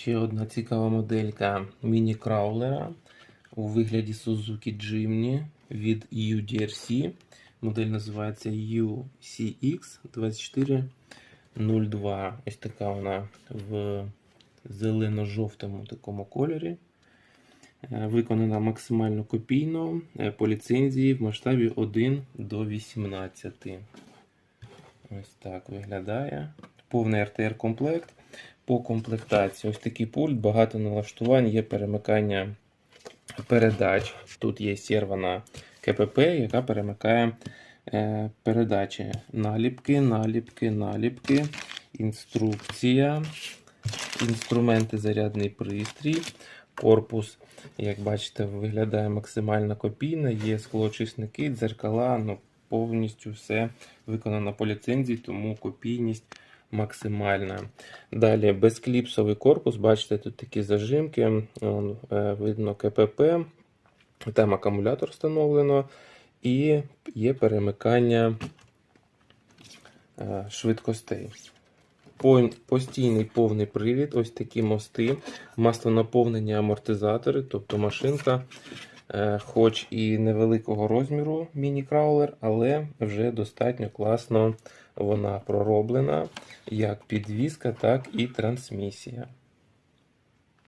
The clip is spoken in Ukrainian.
Ще одна цікава моделька міні-краулера у вигляді Suzuki Jimny від UDRC. Модель називається UCX2402. Ось така вона в зелено-жовтому такому кольорі. Е, Виконана максимально копійно е, по ліцензії в масштабі 1 до 18. Ось так виглядає. Повний RTR комплект. По комплектації ось такий пульт, багато налаштувань, є перемикання передач. Тут є сервана КПП, яка перемикає е, передачі. Наліпки, наліпки, наліпки, інструкція, інструменти, зарядний пристрій, корпус. Як бачите, виглядає максимально копійно, є склоочисники, дзеркала, ну, повністю все виконано по ліцензії, тому копійність максимальна. Далі безкліпсовий корпус, бачите, тут такі зажимки, е, видно КПП, там акумулятор встановлено, і є перемикання е, швидкостей. Постійний повний привід, ось такі мости, маслонаповнені амортизатори, тобто машинка, хоч і невеликого розміру міні-краулер, але вже достатньо класно вона пророблена, як підвізка, так і трансмісія.